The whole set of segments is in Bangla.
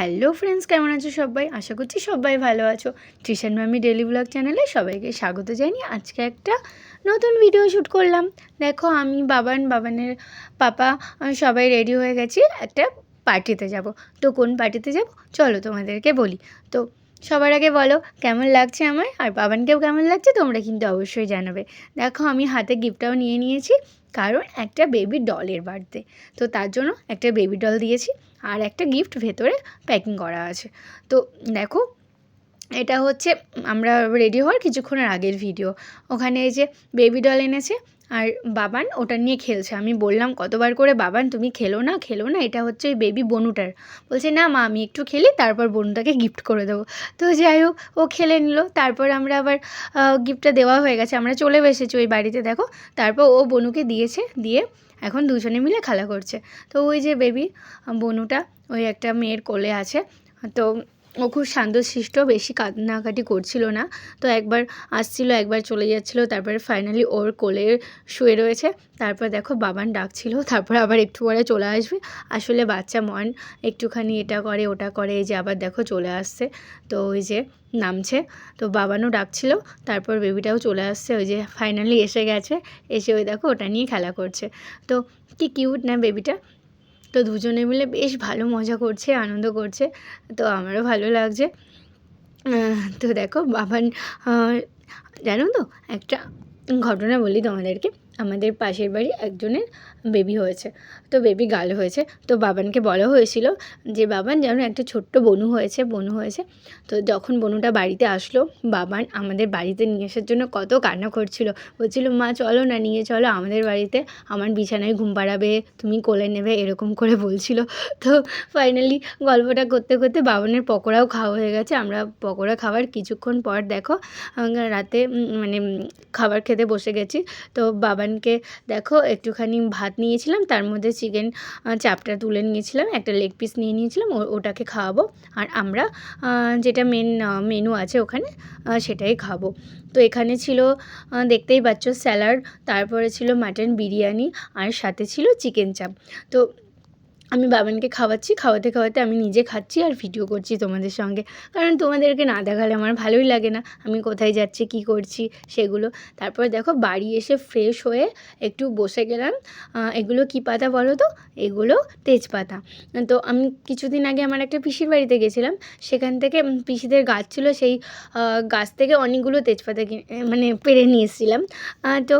হ্যালো ফ্রেন্ডস, কেমন আছো সবাই? আশা করছি সবাই ভালো আছো। ট্রিশান মামি ডেলি ব্লগ চ্যানেলে সবাইকে স্বাগত জানিয়ে আজকে একটা নতুন ভিডিও শ্যুট করলাম। দেখো, আমি বাবান, বাবানের পাপা সবাই রেডি হয়ে গেছি একটা পার্টিতে যাব। তো কোন পার্টিতে যাব? চলো তোমাদেরকে বলি। তো সবার আগে বলো, কেমন লাগছে আমার? আর বাবানকেও কেমন লাগছে তোমরা কিন্তু অবশ্যই জানাবে। দেখো, আমি হাতে গিফটটাও নিয়ে নিয়েছি। কারণ একটা বেবি ডলের বার্থডে তো তার জন্য একটা বেবি ডল দিয়েছি আর একটা গিফট ভেতরে প্যাকিং করা আছে। তো দেখো এটা হচ্ছে, আমরা রেডি হওয়ার কিছুক্ষণের আগের ভিডিও ওখানে এই যে বেবি ডল এনেছে আর বাবান ওটা নিয়ে খেলছে। আমি বললাম, কতবার করে বাবান, তুমি খেলো না খেলো না, এটা হচ্ছে ওই বেবি বনুটার। বলছে, না মা, আমি একটু খেলি, তারপর বনুটাকে গিফট করে দেবো। তো যাই হোক, ও খেলে নিল। তারপর আমরা আবার গিফটটা দেওয়া হয়ে গেছে। আমরা চলে এসেছি ওই বাড়িতে, দেখো। তারপর ও বনুকে দিয়েছে, দিয়ে এখন দুজনে মিলে খেলা করছে। তো ওই যে বেবি বনুটা, ওই একটা মেয়ের কোলে আছে। তো ও খুব শান্তশিষ্ট বেশি কান্নাকাটি করছিল না। তো একবার আসছিল, একবার চলে যাচ্ছিল, তারপরে ফাইনালি ওর কোলে শুয়ে রয়েছে। তারপর দেখো বাবান ডাকছিল, তারপর আবার একটু পরে চলে আসবে। আসলে বাচ্চা মন, একটুখানি এটা করে, ওটা করে, এই যে আবার দেখো চলে আসছে। তো ওই যে নামছে, তো বাবানও ডাকছিল, তারপর বেবিটাও চলে আসছে, ওই যে ফাইনালি এসে গেছে, এসে ওই দেখো ওটা নিয়ে খেলা করছে। তো কি কিউট না বেবিটা তো দুজনে মিলে বেশ ভালো মজা করছে, আনন্দ করছে, তো আমারও ভালো লাগছে। তো দেখো বাবা জানো তো, একটা ঘটনা বলি তোমাদেরকে। আমাদের পাশের বাড়ি একজনের বেবি হয়েছে। তো বেবি গাল হয়েছে। তো বাবানকে বলা হয়েছিল যে, বাবান, যেন একটা ছোট্ট বনু হয়েছে বনু হয়েছে। তো যখন বনুটা বাড়িতে আসলো, বাবান আমাদের বাড়িতে নিয়ে আসার জন্য কত কান্না করছিল। বলছিল, মা, চলো না, নিয়ে চলো আমাদের বাড়িতে। আমার বিছানায় ঘুম পাড়াবে, তুমি কোলে নেবে, এরকম করে বলছিল। তো ফাইনালি গল্পটা করতে করতে বাবানের পকোড়াও খাওয়া হয়ে গেছে। আমরা পকোড়া খাওয়ার কিছুক্ষণ পর দেখো রাতে মানে খাবার খেতে বসে গেছি। তো বাবানকে দেখো, একটুখানি ভাত নিয়েছিলাম, তার মধ্যে চিকেন চাপটা তুলে নিয়েছিলাম, একটা লেগ পিস নিয়ে নিয়েছিলাম ওটাকে খাওয়াবো। আর আমরা যেটা মেন মেনু আছে ওখানে সেটাই খাব। তো এখানে ছিল দেখতেই পাচ্ছ স্যালাড তারপরে ছিল মাটন বিরিয়ানি, আর সাথে ছিল চিকেন চাপ তো আমি বাবানকে খাওয়াচ্ছি, খাওয়াতে খাওয়াতে আমি নিজে খাচ্ছি আর ভিডিও করছি তোমাদের সঙ্গে। কারণ তোমাদেরকে না দেখালে আমার ভালোই লাগে না। আমি কোথায় যাচ্ছি, কি করছি সেগুলো। তারপর দেখো বাড়ি এসে ফ্রেশ হয়ে একটু বসে গেলাম। এগুলো কী পাতা বলো তো? এগুলো তেজপাতা। তো আমি কিছুদিন আগে আমার একটা পিসির বাড়িতে গেছিলাম। সেখান থেকে পিসিদের গাছ ছিল সেই গাছ থেকে অনেকগুলো তেজপাতা কিনে মানে পেরে নিয়ে এসেছিলাম। তো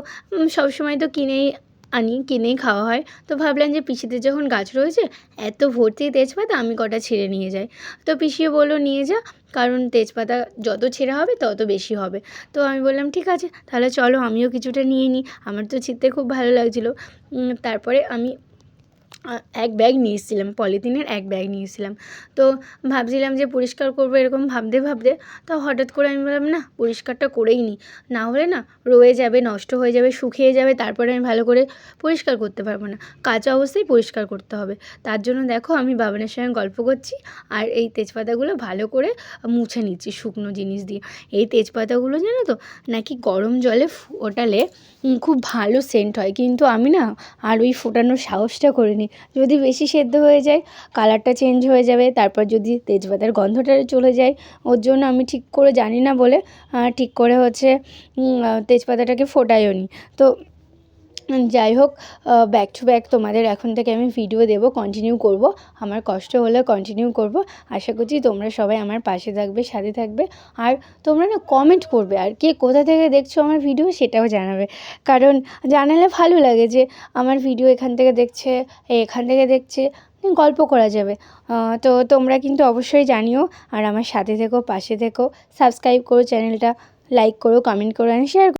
সবসময় তো কিনেই আনি কিনেই খাওয়া হয়। তো ভাবলাম যে পিসিদের যখন গাছ রয়েছে, এত ভর্তি তেজপাতা আমি কটা ছিঁড়ে নিয়ে যাই। তো পিসিও বলল, নিয়ে যা, কারণ তেজপাতা যত ছেঁড়া হবে, তত বেশি হবে। তো আমি বললাম, ঠিক আছে, তাহলে চলো, আমিও কিছুটা নিয়ে নিই। আমার তো ছিঁড়তে খুব ভালো লাগছিল। তারপরে আমি এক ব্যাগ নিয়ে এসেছিলাম পলিথিনের এক ব্যাগ নিয়ে এসেছিলাম তো ভাবছিলাম যে পরিষ্কার করব এরকম ভাবতে ভাবতে, তো হঠাৎ করে আমি বললাম, না, পরিষ্কারটা করেই নিই না হলে না রয়ে যাবে, নষ্ট হয়ে যাবে, শুকিয়ে যাবে, তারপরে আমি ভালো করে পরিষ্কার করতে পারব না। কাঁচা অবস্থায় পরিষ্কার করতে হবে। তার জন্য দেখো আমি বাবানের সঙ্গে গল্প করছি, আর এই তেজপাতাগুলো ভালো করে মুছে নিচ্ছি শুকনো জিনিস দিয়ে। এই তেজপাতাগুলো জানো তো, নাকি গরম জলে ফোটালে খুব ভালো সেন্ট হয়। কিন্তু আমি না আর ওই ফোটানোর সাহসটা করিনি। যদি বেশি সেদ্ধ হয়ে যায়, কালারটা চেঞ্জ হয়ে যাবে, তারপর যদি তেজপাতার গন্ধটা চলে যায়, ওর জন্য আমি ঠিক করে জানি না বলে ঠিক করে হচ্ছে তেজপাতাটাকে ফোটাইও নি তো যাই হোক ব্যাক টু ব্যাক তোমাদের এখন থেকে আমি ভিডিও দেবো কন্টিনিউ করব। আমার কষ্ট হলে কন্টিনিউ করব। আশা করছি তোমরা সবাই আমার পাশে থাকবে, সাথে থাকবে। আর তোমরা না কমেন্ট করবে, আর কে কোথা থেকে দেখছ আমার ভিডিও সেটাও জানাবে। কারণ জানালে ভালো লাগে যে, আমার ভিডিও এখান থেকে দেখছে, এখান থেকে দেখছে গল্প করা যাবে। তো তোমরা কিন্তু অবশ্যই জানিও, আর আমার সাথে থেকো, পাশে থেকো সাবস্ক্রাইব করো চ্যানেলটা লাইক করো কমেন্ট করো অ্যান্ড শেয়ার